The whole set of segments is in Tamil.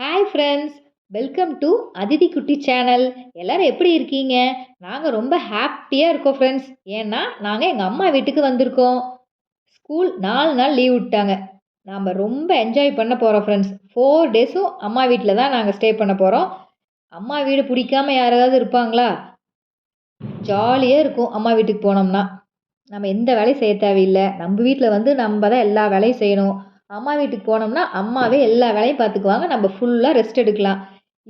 Hi friends welcome to Athithi Kutty channel எல்லோரும் எப்படி இருக்கீங்க? நாங்கள் ரொம்ப ஹாப்பியாக இருக்கோம் ஃப்ரெண்ட்ஸ் ஏன்னா நாங்கள் எங்கள் அம்மா வீட்டுக்கு வந்திருக்கோம். ஸ்கூல் நாலு நாள் லீவ் விட்டாங்க. நாம் ரொம்ப என்ஜாய் பண்ண போகிறோம் ஃப்ரெண்ட்ஸ் ஃபோர் டேஸும் அம்மா வீட்டில் தான் நாங்கள் ஸ்டே பண்ண போகிறோம் அம்மா வீடு பிடிக்காம யாராவது இருப்பாங்களா? ஜாலியாக இருக்கும் அம்மா வீட்டுக்கு போனோம்னா. நம்ம எந்த வேலையும் செய்ய தேவையில்லை. நம்ம வீட்டில் வந்து நம்ம தான் எல்லா வேலையும் செய்யணும். அம்மா வீட்டுக்கு போனோம்னா அம்மாவே எல்லா வேலையும் பார்த்துக்குவாங்க நம்ம ஃபுல்லாக ரெஸ்ட் எடுக்கலாம்.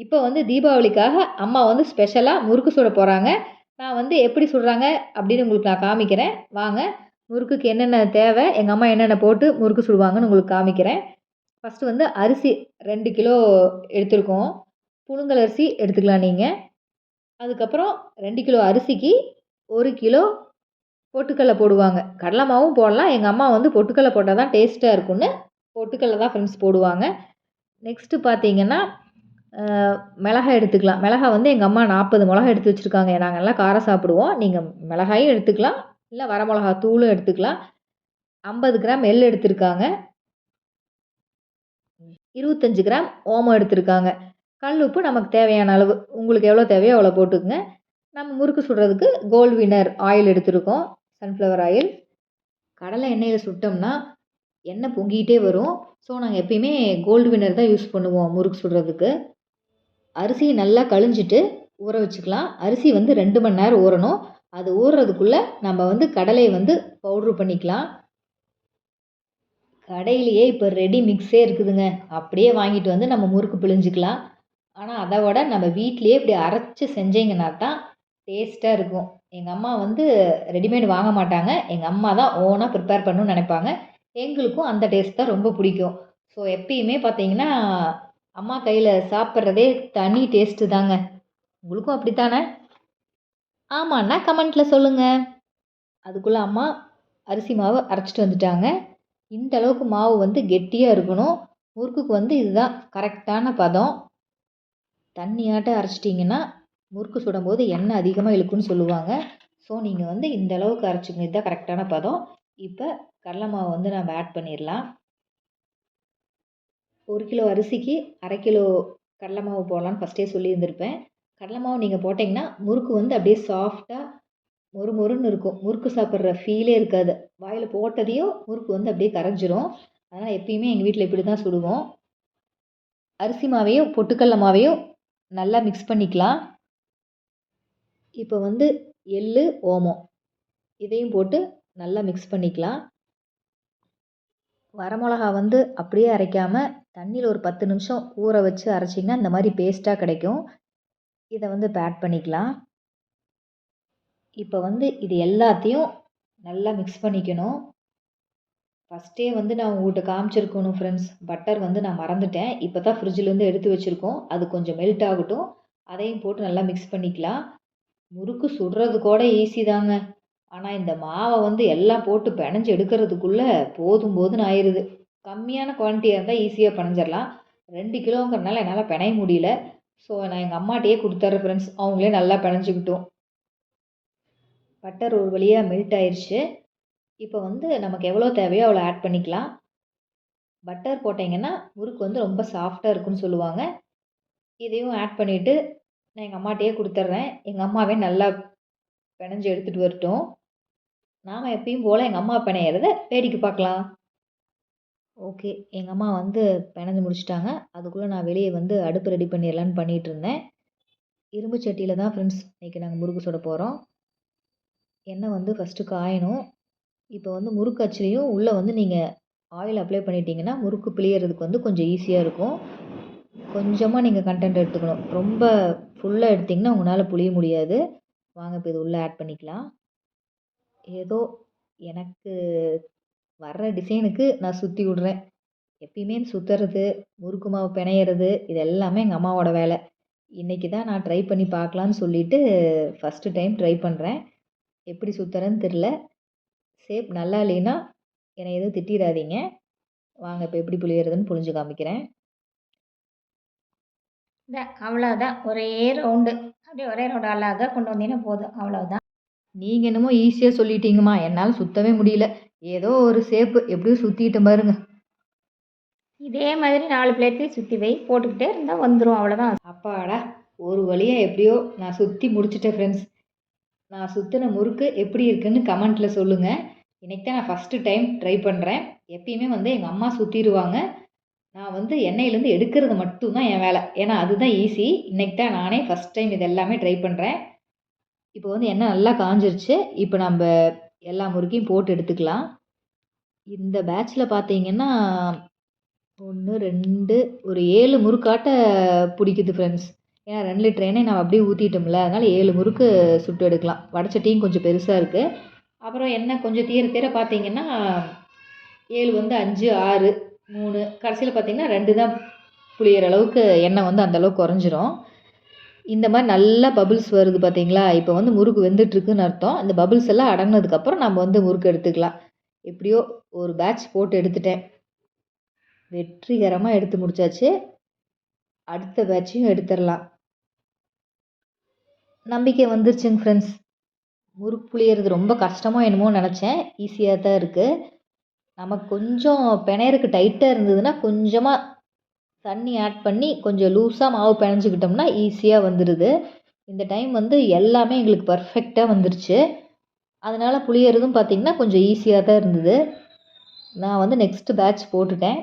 இப்போ வந்து தீபாவளிக்காக அம்மா வந்து ஸ்பெஷலாக முறுக்கு சுட போகிறாங்க நான் வந்து எப்படி சுடுறாங்க அப்படின்னு உங்களுக்கு நான் காமிக்கிறேன். வாங்க. முறுக்குக்கு என்னென்ன தேவை எங்கள் அம்மா என்னென்ன போட்டு முறுக்கு சுடுவாங்கன்னு உங்களுக்கு காமிக்கிறேன். ஃபஸ்ட்டு வந்து அரிசி ரெண்டு கிலோ எடுத்துருக்கோம். புழுங்கல் அரிசி எடுத்துக்கலாம் நீங்கள் அதுக்கப்புறம் ரெண்டு கிலோ அரிசிக்கு ஒரு கிலோ பொட்டுக்கடலை போடுவாங்க. கடலை மாவும் போடலாம். எங்கள் அம்மா வந்து பொட்டுக்கடலை போட்டால் தான் டேஸ்ட்டாக இருக்கும்னு பொட்டுக்கல்ல தான் ஃப்ரெண்ட்ஸ் போடுவாங்க. நெக்ஸ்ட்டு பார்த்தீங்கன்னா மிளகாய் எடுத்துக்கலாம். மிளகாய் வந்து எங்கள் அம்மா நாற்பது மிளகா எடுத்து வச்சுருக்காங்க. நாங்கள் எல்லாம் காரம் சாப்பிடுவோம். நீங்கள் மிளகாயும் எடுத்துக்கலாம். இல்லை வர மிளகா தூளும் எடுத்துக்கலாம். ஐம்பது கிராம் எள் எடுத்திருக்காங்க. இருபத்தஞ்சி கிராம் ஓமம் எடுத்திருக்காங்க. கல் உப்பு நமக்கு தேவையான அளவு. உங்களுக்கு எவ்வளோ தேவையோ அவ்வளோ போட்டுக்குங்க. நம்ம முறுக்கு சுடுறதுக்கு கோல்டு வினர் ஆயில் எடுத்திருக்கோம். சன்ஃப்ளவர் ஆயில் கடலை எண்ணெயில் சுட்டோம்னா எண்ணெய் பொங்கிக்கிட்டே வரும். ஸோ நாங்கள் எப்பயுமே கோல்டு வினர் தான் யூஸ் பண்ணுவோம் முறுக்கு சுடுறதுக்கு. அரிசியை நல்லா கழிஞ்சிட்டு ஊற வச்சுக்கலாம். அரிசி வந்து ரெண்டு மணி நேரம் ஊறணும். அது ஊறுறதுக்குள்ளே நம்ம வந்து கடலையை வந்து பவுட்ரு பண்ணிக்கலாம். கடையிலேயே இப்போ ரெடி மிக்ஸே இருக்குதுங்க. அப்படியே வாங்கிட்டு வந்து நம்ம முறுக்கு பிழிஞ்சிக்கலாம். ஆனால் அதை விட நம்ம வீட்லேயே இப்படி அரைச்சி செஞ்சீங்கன்னா தான் டேஸ்ட்டாக இருக்கும். எங்கள் அம்மா வந்து ரெடிமேட் வாங்க மாட்டாங்க. எங்கள் அம்மா தான் ஓனாக ப்ரிப்பேர் பண்ணணும்னு நினைப்பாங்க. எங்களுக்கும் அந்த டேஸ்ட் தான் ரொம்ப பிடிக்கும். ஸோ எப்பயுமே பார்த்தீங்கன்னா அம்மா கையில் சாப்பிட்றதே தனி டேஸ்ட்டு தாங்க. உங்களுக்கும் அப்படித்தானே? ஆமாண்ணா கமெண்ட்டில் சொல்லுங்கள் அதுக்குள்ளே அம்மா அரிசி மாவு அரைச்சிட்டு வந்துட்டாங்க. இந்த அளவுக்கு மாவு வந்து கெட்டியாக இருக்கணும். முறுக்குக்கு வந்து இதுதான் கரெக்டான பதம். தண்ணியாட்டம் அரைச்சிட்டிங்கன்னா முறுக்கு சுடும்போது எண்ணெய் அதிகமாக இழுக்குன்னு சொல்லுவாங்க. ஸோ நீங்கள் வந்து இந்த அளவுக்கு அரைச்சிங்க இதுதான் கரெக்டான பதம். இப்போ கடலை மாவு வந்து நம்ம ஆட் பண்ணிடலாம் ஒரு கிலோ அரிசிக்கு அரை கிலோ கடலை மாவு போடலான்னு ஃபஸ்ட்டே சொல்லியிருந்திருப்பேன். கடலை மாவு நீங்கள் போட்டிங்கன்னா முறுக்கு வந்து அப்படியே சாஃப்டாக மொறு மொறுன்னு இருக்கும். முறுக்கு சாப்பிட்ற ஃபீலே இருக்காது. வாயில் போட்டதையும் முறுக்கு வந்து அப்படியே கரைஞ்சிரும். அதனால் எப்பயுமே எங்கள் வீட்டில் இப்படி தான் சுடுவோம். அரிசி மாவையும் பொட்டுக்கடல மாவையும் நல்லா மிக்ஸ் பண்ணிக்கலாம். இப்போ வந்து எள் ஓமம் இதையும் போட்டு நல்லா மிக்ஸ் பண்ணிக்கலாம். வரமிளகா வந்து அப்படியே அரைக்காமல் தண்ணியில் ஒரு பத்து நிமிஷம் ஊற வச்சு அரைச்சிங்கன்னா இந்த மாதிரி பேஸ்ட்டாக கிடைக்கும். இதை வந்து இப்போ ஆட் பண்ணிக்கலாம். இப்போ வந்து இது எல்லாத்தையும் நல்லா மிக்ஸ் பண்ணிக்கணும். ஃபஸ்ட்டே வந்து நான் உங்கள்கிட்ட காமிச்சிருக்கணும் ஃப்ரெண்ட்ஸ் பட்டர் வந்து நான் மறந்துட்டேன். இப்போ தான் ஃப்ரிட்ஜிலேருந்து எடுத்து வச்சுருக்கோம். அது கொஞ்சம் மெல்ட் ஆகட்டும். அதையும் போட்டு நல்லா மிக்ஸ் பண்ணிக்கலாம். முறுக்கு சுடுறது கூட ஈஸி தாங்க. ஆனால் இந்த மாவை வந்து எல்லாம் போட்டு பிணைஞ்சு எடுக்கிறதுக்குள்ளே போதும் போதுன்னு ஆயிடுது கம்மியான குவான்டிட்டியாக இருந்தால் ஈஸியாக பிணைஞ்சிடலாம் ரெண்டு கிலோங்கிறனால என்னால் பிணைய முடியல. ஸோ நான் எங்கள் அம்மாட்டையே கொடுத்துட்றேன் ஃப்ரெண்ட்ஸ் அவங்களே நல்லா பிணைஞ்சிக்கிட்டோம் பட்டர் ஒரு வழியாக மெல்ட் ஆயிடுச்சு இப்போ வந்து நமக்கு எவ்வளோ தேவையோ அவ்வளோ ஆட் பண்ணிக்கலாம். பட்டர் போட்டிங்கன்னா முறுக்கு வந்து ரொம்ப சாஃப்டாக இருக்குன்னு சொல்லுவாங்க. இதையும் ஆட் பண்ணிவிட்டு நான் எங்கள் அம்மாட்டையே கொடுத்துட்றேன் எங்கள் அம்மாவே நல்லா பிணைஞ்சு எடுத்துகிட்டு வரட்டும். நாம் எப்பயும் போல் எங்கள் அம்மா பிணையிறத வேடிக்கை பார்க்கலாம். ஓகே எங்கள் அம்மா வந்து பிணைஞ்சு முடிச்சிட்டாங்க. அதுக்குள்ளே நான் வெளியே வந்து அடுப்பு ரெடி பண்ணிடலான்னு பண்ணிகிட்டு இருந்தேன். இரும்பு சட்டியில் தான் ஃப்ரெண்ட்ஸ் இன்றைக்கி நாங்கள் முறுக்கு சுட போகிறோம் எண்ணெய் வந்து ஃபஸ்ட்டு காயணும். இப்போ வந்து முறுக்கு அச்சுலேயும் உள்ளே வந்து நீங்கள் ஆயில் அப்ளை பண்ணிட்டீங்கன்னா முறுக்கு பிழியறதுக்கு வந்து கொஞ்சம் ஈஸியாக இருக்கும். கொஞ்சமாக நீங்கள் கண்டென்ட் எடுத்துக்கணும். ரொம்ப ஃபுல்லாக எடுத்திங்கன்னா உங்களால் புழிய முடியாது. வாங்க இப்போ இது உள்ளே ஆட் பண்ணிக்கலாம். ஏதோ எனக்கு வர்ற டிசைனுக்கு நான் சுற்றி விட்றேன். எப்பயுமே சுற்றுறது முறுக்கு மாவு பிணையிறது இது எல்லாமே எங்கள் அம்மாவோட வேலை. இன்றைக்கி தான் நான் ட்ரை பண்ணி பார்க்கலான்னு சொல்லிவிட்டு ஃபஸ்ட்டு டைம் ட்ரை பண்ணுறேன் எப்படி சுற்றுறேன்னு தெரில ஷேப் நல்லா இல்லைன்னா என்னை எதுவும் திட்டிடாதீங்க. வாங்க இப்போ எப்படி புளியறதுன்னு புழிஞ்சு காமிக்கிறேன். அவ்வளோதான் ஒரே ரவுண்டு அப்படியே ஒரே ரவுண்டு அழகாக கொண்டு வந்தீங்கன்னா போதும். அவ்வளோதான் நீங்கள் என்னமோ ஈஸியாக சொல்லிட்டீங்கம்மா. என்னால் சுற்றவே முடியல. ஏதோ ஒரு ஷேப்பு எப்படியும் சுற்றிட்டேன் பாருங்க. இதே மாதிரி நாலு பிளேட்லேயும் சுற்றி வை. போட்டுக்கிட்டே இருந்தால் வந்துடும் அவ்வளோதான் அப்பாடா ஒரு வழியாக எப்படியோ நான் சுற்றி முடிச்சிட்டேன் ஃப்ரெண்ட்ஸ் நான் சுற்றின முறுக்கு எப்படி இருக்குன்னு கமெண்ட்டில் சொல்லுங்கள் இன்றைக்கி தான் நான் ஃபஸ்ட்டு டைம் ட்ரை பண்ணுறேன் எப்பயுமே வந்து எங்கள் அம்மா சுற்றிடுவாங்க நான் வந்து எண்ணெயிலேருந்து எடுக்கிறது மட்டும்தான் என் வேலை. ஏன்னா அதுதான் ஈஸி இன்றைக்கி தான் நானே ஃபஸ்ட் டைம் இது எல்லாமே ட்ரை பண்ணுறேன் இப்போ வந்து எண்ணெய் நல்லா காஞ்சிருச்சு. இப்போ நம்ம எல்லா முறுக்கையும் போட்டு எடுத்துக்கலாம். இந்த பேட்ச்சில் பார்த்தீங்கன்னா ஒன்று ரெண்டு ஒரு ஏழு முறுக்காட்ட பிடிக்குது ஃப்ரெண்ட்ஸ் ஏன்னா ரெண்டு லிட்டர் எண்ணெய் நம்ம அப்படியே ஊற்றிட்டோம்ல அதனால் ஏழு முறுக்கு சுட்டு எடுக்கலாம். வடச்சட்டியும் கொஞ்சம் பெருசாக இருக்குது அப்புறம் எண்ணெய் கொஞ்சம் தீர தீர பார்த்தீங்கன்னா ஏழு வந்து அஞ்சு ஆறு மூணு கடைசியில் பார்த்தீங்கன்னா ரெண்டு தான் புளியிற அளவுக்கு எண்ணெய் வந்து அந்தளவுக்கு குறைஞ்சிரும். இந்த மாதிரி நல்லா பபுள்ஸ் வருது பார்த்தீங்களா இப்போ வந்து முறுக்கு வெந்துட்டுருக்குன்னு அர்த்தம். இந்த பபுள்ஸ் எல்லாம் அடங்கினதுக்கப்புறம் நம்ம வந்து முறுக்கு எடுத்துக்கலாம். எப்படியோ ஒரு பேட்ச் போட்டு எடுத்துட்டேன். வெற்றிகரமாக எடுத்து முடிச்சாச்சு. அடுத்த பேட்சையும் எடுத்துடலாம். நம்பிக்கை வந்துருச்சுங்க ஃப்ரெண்ட்ஸ் முறுக்கு புளியறது ரொம்ப கஷ்டமோ என்னமோ நினச்சேன். ஈஸியாக தான் இருக்குது நமக்கு கொஞ்சம் பிணையருக்கு டைட்டாக இருந்ததுன்னா கொஞ்சமாக தண்ணி ஆட் பண்ணி கொஞ்சம் லூஸாக மாவு பிணைஞ்சிக்கிட்டோம்னா ஈஸியாக வந்துடுது இந்த டைம் வந்து எல்லாமே எங்களுக்கு பர்ஃபெக்டாக வந்துருச்சு. அதனால் புளியறதும் பார்த்திங்கன்னா கொஞ்சம் ஈஸியாக தான் இருந்தது. நான் வந்து நெக்ஸ்ட்டு பேட்ச் போட்டுட்டேன்.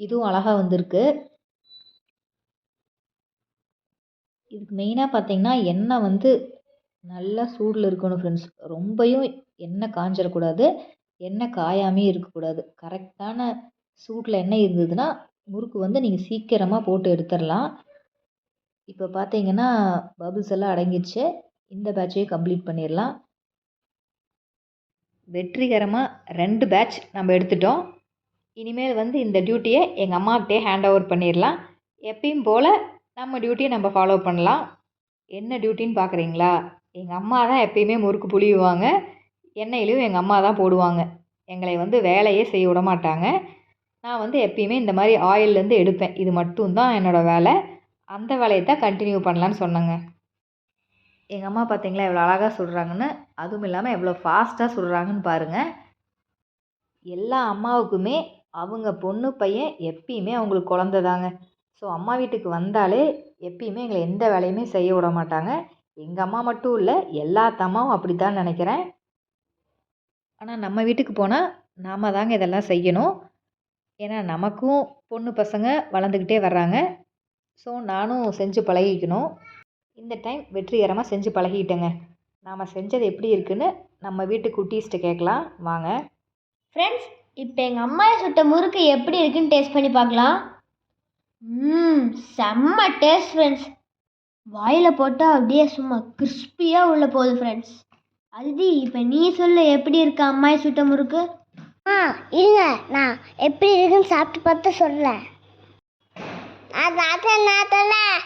இதுவும் அழகாக வந்திருக்கு. இதுக்கு மெயினாக பார்த்தீங்கன்னா எண்ணெய் வந்து நல்லா சூடில் இருக்கணும் ஃப்ரெண்ட்ஸ் ரொம்பையும் எண்ணெய் காஞ்சிடக்கூடாது எண்ணெய் காயாமே இருக்கக்கூடாது. கரெக்டான சூட்டில் எண்ணெய் இருந்ததுன்னா முறுக்கு வந்து நீங்கள் சீக்கிரமாக போட்டு எடுத்துடலாம் இப்போ பார்த்தீங்கன்னா பபுள்ஸ் எல்லாம் அடங்கிடுச்சு இந்த பேட்சையும் கம்ப்ளீட் பண்ணிடலாம் வெற்றிகரமாக ரெண்டு பேட்ச் நம்ம எடுத்துட்டோம். இனிமேல் வந்து இந்த டியூட்டியை எங்கள் அம்மாக்கிட்டே ஹேண்ட் ஓவர் பண்ணிடலாம் எப்பயும் போல் நம்ம டியூட்டியை நம்ம ஃபாலோ பண்ணலாம். என்ன டியூட்டின்னு பார்க்குறீங்களா எங்கள் அம்மா தான் எப்பயுமே முறுக்கு புளியுவாங்க எண்ணெயிலையும் எங்கள் அம்மா தான் போடுவாங்க. எங்களை வந்து வேலையே செய்ய விட மாட்டாங்க. நான் வந்து எப்பயுமே இந்த மாதிரி ஆயில்லேருந்து எடுப்பேன். இது மட்டும்தான் என்னோடய வேலை. அந்த வேலையை தான் கண்டினியூ பண்ணலான்னு சொன்னேங்க. எங்கள் அம்மா பார்த்தீங்களா எவ்வளோ அழகாக சுடுறாங்கன்னு அதுவும் இல்லாமல் எவ்வளோ ஃபாஸ்ட்டாக சொல்கிறாங்கன்னு பாருங்கள் எல்லா அம்மாவுக்குமே அவங்க பொண்ணு பையன் எப்பயுமே அவங்களுக்கு குழந்த தாங்க. ஸோ அம்மா வீட்டுக்கு வந்தாலே எப்பயுமே எங்களை எந்த வேலையுமே செய்ய விட மாட்டாங்க. எங்கள் அம்மா மட்டும் இல்லை எல்லா தம்மாவும் அப்படி தான் நினைக்கிறேன். ஆனால் நம்ம வீட்டுக்கு போனால் நாம் தாங்க இதெல்லாம் செய்யணும். ஏன்னா நமக்கும் பொண்ணு பசங்க வளர்ந்துக்கிட்டே வர்றாங்க. ஸோ நானும் செஞ்சு பழகிக்கணும். இந்த டைம் வெற்றிகரமாக செஞ்சு பழகிட்டேங்க. நாம் செஞ்சது எப்படி இருக்குன்னு நம்ம வீட்டு குட்டீஸ்கிட்ட கேட்கலாம். வாங்க. ஃப்ரெண்ட்ஸ் இப்போ எங்கள் அம்மாவை சுட்ட முறுக்கு எப்படி இருக்குன்னு டேஸ்ட் பண்ணி பார்க்கலாம். ம் செம்ம டேஸ்ட் ஃப்ரெண்ட்ஸ் வாயில் போட்டால் அப்படியே சும்மா கிறிஸ்பியாக உள்ள போகுது ஃப்ரெண்ட்ஸ் அதிதி இப்போ நீ சொல்ல எப்படி இருக்கு அம்மாயை சுட்ட முறுக்கு? ஆ இருங்க. நான் எப்படி இருக்குன்னு சாப்பிட்டு பார்த்து சொல்கிறேன் நான் சாப்பிட்டேன் நான் சொன்னேன்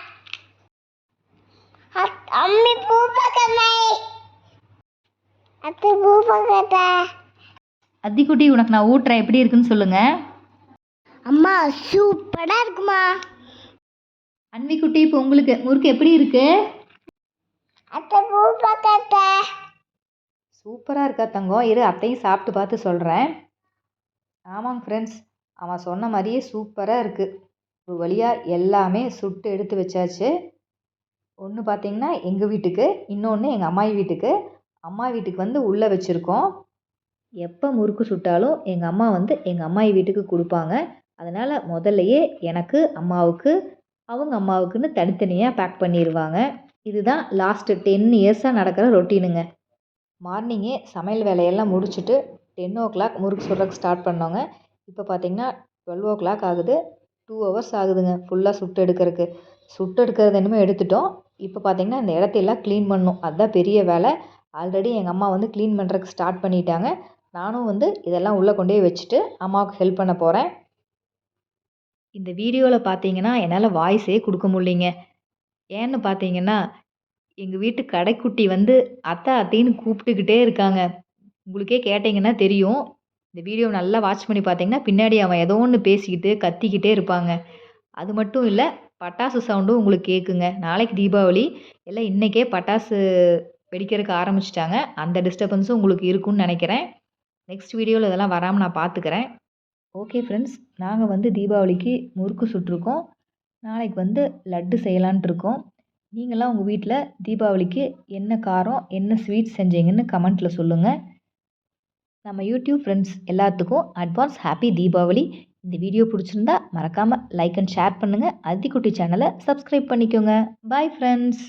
அம்மி பூ பக்கமே. அத்தை பூ பக்கத்த? அத்திக்குட்டி உனக்கு நான் ஊட்டுறேன். எப்படி இருக்குன்னு சொல்லுங்கள் அம்மா சூப்பராக இருக்குமா? அன்விக்குட்டி இப்போ உங்களுக்கு முறுக்கு எப்படி இருக்கு? அத்தை பூ பக்கத்த? சூப்பராக இருக்கா தங்கம். இரு அத்தையும் சாப்பிட்டு பார்த்து சொல்கிறேன் ஆமாங்க ஃப்ரெண்ட்ஸ் அவன் சொன்ன மாதிரியே சூப்பராக இருக்குது ஒரு வழியாக எல்லாமே சுட்டு எடுத்து வச்சாச்சு. ஒன்று பார்த்திங்கன்னா எங்கள் வீட்டுக்கு இன்னொன்று எங்கள் அம்மாயி வீட்டுக்கு. அம்மா வீட்டுக்கு வந்து உள்ளே வச்சுருக்கோம். எப்போ முறுக்கு சுட்டாலும் எங்கள் அம்மா வந்து எங்கள் அம்மாயி வீட்டுக்கு கொடுப்பாங்க. அதனால் முதல்லையே எனக்கு அம்மாவுக்கு அவங்க அம்மாவுக்குன்னு தனித்தனியாக பேக் பண்ணிடுவாங்க இதுதான் லாஸ்ட்டு டென் இயர்ஸாக நடக்கிற ரொட்டீனுங்க மார்னிங்கே சமையல் வேலையெல்லாம் முடிச்சுட்டு டென் ஓ கிளாக் முறுக்கு சுடுறதுக்கு ஸ்டார்ட் பண்ணோங்க இப்போ பார்த்தீங்கன்னா டுவெல் ஓ கிளாக் ஆகுது. டூ ஹவர்ஸ் ஆகுதுங்க. ஃபுல்லாக சுட்டு எடுக்கிறதுக்கு. சுட்டு எடுக்கிறது என்னமோ எடுத்துட்டோம். இப்போ பார்த்தீங்கன்னா இந்த இடத்தையெல்லாம் க்ளீன் பண்ணணும். அதுதான் பெரிய வேலை. ஆல்ரெடி எங்கள் அம்மா வந்து க்ளீன் பண்ணுறதுக்கு ஸ்டார்ட் பண்ணிட்டாங்க. நானும் வந்து இதெல்லாம் உள்ளே கொண்டே வச்சுட்டு அம்மாவுக்கு ஹெல்ப் பண்ண போகிறேன் இந்த வீடியோவில் பார்த்தீங்கன்னா என்னால் வாய்ஸே கொடுக்க முடியலைங்க. ஏன்னு பார்த்தீங்கன்னா எங்கள் வீட்டு கடைக்குட்டி வந்து அத்தை அத்தைன்னு கூப்பிட்டுக்கிட்டே இருக்காங்க. உங்களுக்கே கேட்டிங்கன்னா தெரியும். இந்த வீடியோ நல்லா வாட்ச் பண்ணி பார்த்தீங்கன்னா பின்னாடி அவன் ஏதோ ஒன்று பேசிக்கிட்டு கத்திக்கிட்டே இருப்பாங்க. அது மட்டும் இல்லை பட்டாசு சவுண்டும் உங்களுக்கு கேட்குங்க நாளைக்கு தீபாவளி எல்லாம் இன்றைக்கே பட்டாசு வெடிக்கிறதுக்கு ஆரம்பிச்சிட்டாங்க. அந்த டிஸ்டர்பன்ஸும் உங்களுக்கு இருக்கும்னு நினைக்கிறேன். நெக்ஸ்ட் வீடியோவில் இதெல்லாம் வராமல் நான் பார்த்துக்கிறேன். ஓகே ஃப்ரெண்ட்ஸ் நாங்கள் வந்து தீபாவளிக்கு முறுக்கு சுட்டிருக்கோம். நாளைக்கு வந்து லட்டு செய்யலான்ட்டு இருக்கோம். நீங்களாம் உங்கள் வீட்டில் தீபாவளிக்கு என்ன காரம் என்ன ஸ்வீட் செஞ்சீங்கன்னு கமெண்ட்டில் சொல்லுங்கள் நம்ம யூடியூப் ஃப்ரெண்ட்ஸ் எல்லாத்துக்கும் அட்வான்ஸ் ஹாப்பி தீபாவளி. இந்த வீடியோ பிடிச்சிருந்தா மறக்காமல் லைக் அண்ட் ஷேர் பண்ணுங்கள் அதிகுட்டி சேனலை சப்ஸ்கிரைப் பண்ணிக்கோங்க. Bye friends